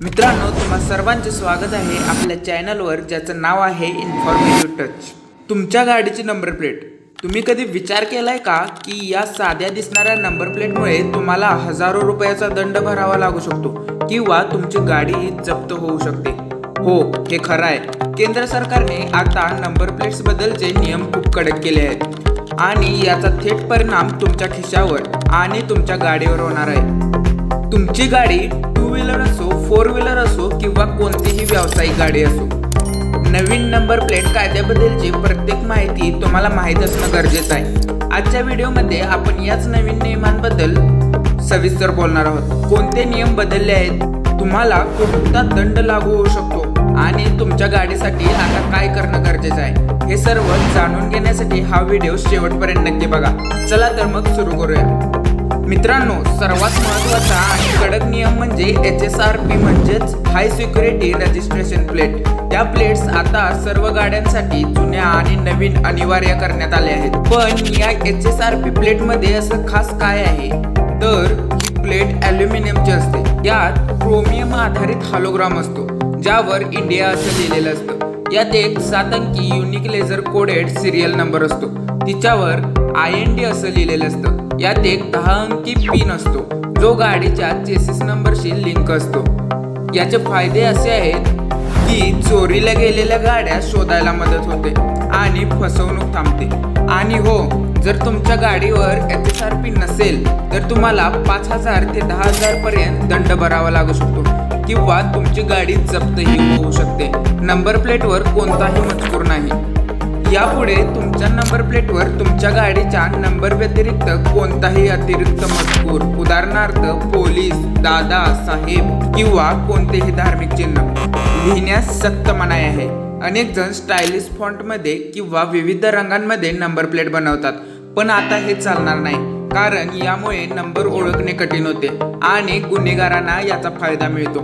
मित्रांनो तुम्हा सर्वांचे स्वागत आहे आपल्या चॅनलवर ज्याचं नाव आहे इन्फॉर्मेटिव्ह टच तुमच्या गाडीची नंबर प्लेट तुम्ही कधी विचार केलाय का की या साध्या दिसणाऱ्या नंबर प्लेटमुळे तुम्हाला हजारो रुपयाचा दंड भरावा लागू शकतो किंवा तुमची गाडी जप्त होऊ शकते? हो हे खरं आहे. केंद्र सरकारने आता नंबर प्लेट्स बद्दलचे नियम खूप कडक केले आहेत. आणि याचा थेट परिणाम तुमच्या खिशावर आणि तुमच्या गाडीवर होणार आहे. तुमची गाडी टू व्हीलर असो फोर व्हीलर असो किंवा कोणतीही व्यावसायिक गाडी असो. नवीन नंबर प्लेट कायद्याबद्दलची प्रत्येक माहिती तुम्हाला माहीत असणं गरजेचं आहे. आजच्या व्हिडिओमध्ये आपण याच नवीन नियमांबद्दल सविस्तर बोलणार आहोत. कोणते नियम बदलले आहेत? तुम्हाला कोणता दंड लागू होऊ शकतो? आणि तुमच्या गाडीसाठी आता काय करणं गरजेचं आहे? हे सर्व जाणून घेण्यासाठी हा व्हिडिओ शेवटपर्यंत नक्की बघा. चला तर मग सुरू करूया. मित्रांनो सर्वात महत्त्वाचा आणि कडक नियम म्हणजे एच एस आर पी म्हणजेच हाय सिक्युरिटी रजिस्ट्रेशन प्लेट त्या प्लेट्स आता सर्व गाड्यांसाठी जुन्या आणि नवीन अनिवार्य करण्यात आले आहेत. पण या एच एस आर पी प्लेटमध्ये असं खास काय आहे? तर ही प्लेट ॲल्युमिनियमची असते. यात क्रोमियम आधारित हॉलोग्राम असतो ज्यावर इंडिया असं लिहिलेलं असतं. यात एक सात अंकी unique laser coded serial number असतो. तिच्यावर आय एन डी असं लिहिलेलं असतं. यात एक दहा अंकी पिन असतो जो गाडीच्या चेसिस नंबरशी लिंक असतो. याचे फायदे असे आहेत की चोरीला गेलेल्या गाड्या शोधायला मदत होते आणि फसवणूक थांबते. आणि हो जर तुमच्या गाडीवर एच एस आर पी नसेल तर तुम्हाला पाच हजार ते दहा हजार पर्यंत दंड भरावा लागू शकतो किंवा तुमची गाडी जप्तही होऊ शकते. नंबर प्लेटवर कोणताही मजकूर नाही. यापुढे तुमच्या नंबर प्लेटवर तुमच्या गाडीच्या नंबर व्यतिरिक्त कोणताही अतिरिक्त मजकूर उदाहरणार्थ पोलीस दादा साहेब किंवा कोणतेही धार्मिक चिन्ह लिहिण्यास सक्त मनाई आहे. अनेक जण स्टायलिश फॉन्टमध्ये किंवा विविध रंगांमध्ये नंबर प्लेट बनवतात पण आता हे चालणार नाही कारण यामुळे नंबर ओळखणे कठीण होते आणि गुन्हेगारांना याचा फायदा मिळतो.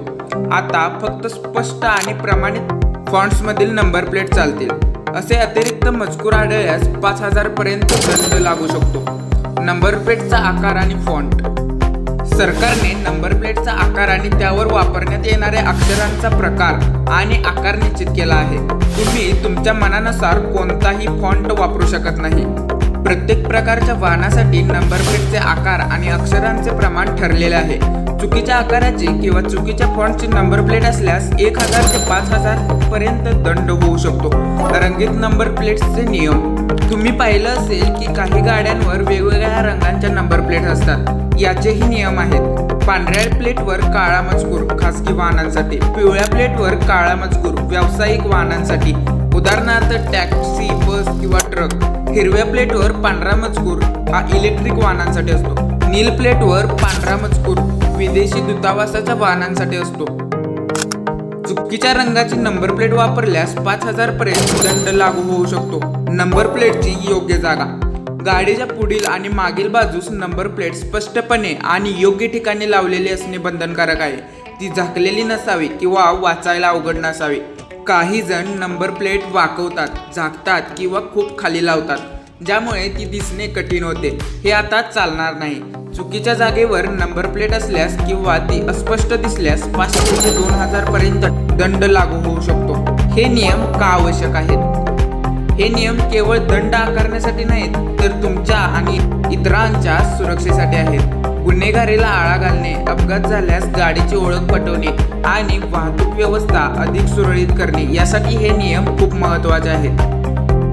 आता फक्त स्पष्ट आणि प्रमाणित फॉन्ट्स मधील नंबर प्लेट चालतील. असे अतिरिक्त मजकूर आढळल्यास पाच हजार पर्यंत दंड लागू शकतो. नंबर प्लेटचा आकार आणि फॉन्ट. सरकारने नंबर प्लेटचा आकार आणि त्यावर वापरण्यात येणाऱ्या अक्षरांचा प्रकार आणि आकार निश्चित केला आहे. तुम्ही तुमच्या मनानुसार कोणताही फॉन्ट वापरू शकत नाही. प्रत्येक प्रकारच्या वाहनासाठी नंबर प्लेटचे आकार आणि अक्षरांचे प्रमाण ठरलेले आहे. चुकीच्या आकाराची किंवा चुकीच्या फॉन्टची नंबर प्लेट असल्यास एक हजार ते पाच हजार पर्यंत दंड होऊ शकतो. रंगीत नंबर प्लेट्सचे नियम. तुम्ही पाहिलं असेल की काही गाड्यांवर वेगवेगळ्या रंगांच्या नंबर प्लेट असतात. याचेही नियम आहेत. पांढऱ्या प्लेटवर काळा मजकूर खासगी वाहनांसाठी. पिवळ्या प्लेटवर काळा मजकूर व्यावसायिक वाहनांसाठी. उदाहरणार्थ टॅक्सी बस किंवा ट्रक. हिरव्या प्लेटवर पांढरा मजकूर हा इलेक्ट्रिक वाहनांसाठी असतो. नील प्लेटवर पांढरा मजकूर विदेशी दूतावासाच्या वाहनांसाठी असतो. चुकीच्या रंगाची नंबर प्लेट वापरल्यास पाच हजार पर्यंत दंड लागू होऊ शकतो. नंबर प्लेटची योग्य जागा. गाडीच्या पुढील आणि मागील बाजूस नंबर प्लेट स्पष्टपणे आणि योग्य ठिकाणी लावलेली असणे बंधनकारक आहे. ती झाकलेली नसावी किंवा वाचायला अवघड नसावी. काही जण नंबर प्लेट वाकवतात झाकतात किंवा खूप खाली लावतात ज्यामुळे ती दिसणे कठीण होते. हे आता चालणार नाही. चुकीच्या जागेवर नंबर प्लेट असल्यास किंवा ती अस्पष्ट दिसल्यास पाचशे ते दोन हजार पर्यंत दंड लागू होऊ शकतो. हे नियम का आवश्यक आहेत? हे नियम केवळ दंड आकारण्यासाठी नाहीत तर तुमच्या आणि इतरांच्या सुरक्षेसाठी आहेत. गुन्हेगारीला आळा घालणे अपघात झाल्यास गाडीची ओळख पटवणे आणि वाहतूक व्यवस्था अधिक सुरळीत करणे यासाठी हे नियम खूप महत्त्वाचे आहेत.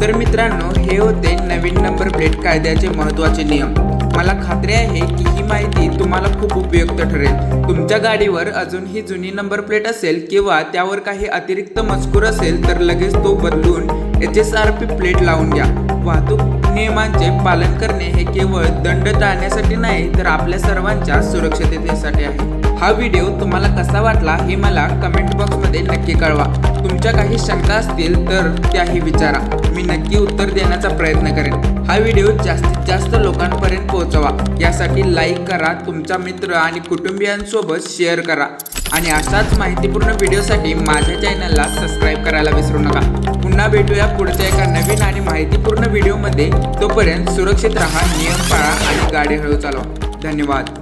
तर मित्रांनो हे होते नवीन नंबर प्लेट कायद्याचे महत्त्वाचे नियम. मला खात्री आहे की ही माहिती तुम्हाला खूप उपयुक्त ठरेल. तुमच्या गाडीवर अजून ही जुनी नंबर प्लेट असेल किंवा त्यावर काही अतिरिक्त मजकूर असेल तर लगेच तो बदलून H S R P plate लावून घ्या. वाहतूक नियमांचे पालन करणे हे केवळ दंड टाळण्यासाठी नाही तर आपल्या सर्वांच्या सुरक्षिततेसाठी आहे. हा व्हिडिओ तुम्हाला कसा वाटला हे मला कमेंट बॉक्समध्ये नक्की कळवा. तुमच्या काही शंका असतील तर त्याही विचारा. मी नक्की उत्तर देण्याचा प्रयत्न करेन. हा व्हिडिओ जास्तीत जास्त लोकांपर्यंत पोहोचवा. यासाठी लाईक करा तुमचा मित्र आणि कुटुंबियांसोबत शेअर करा. आणि अशाच माहितीपूर्ण व्हिडिओसाठी माझ्या चॅनलला सबस्क्राईब करायला विसरू नका. पुन्हा भेटूया पुढच्या एका नवीन आणि माहितीपूर्ण व्हिडिओमध्ये तोपर्यंत सुरक्षित राहा नियम पाळा आणि गाडी हळू चालवा. धन्यवाद.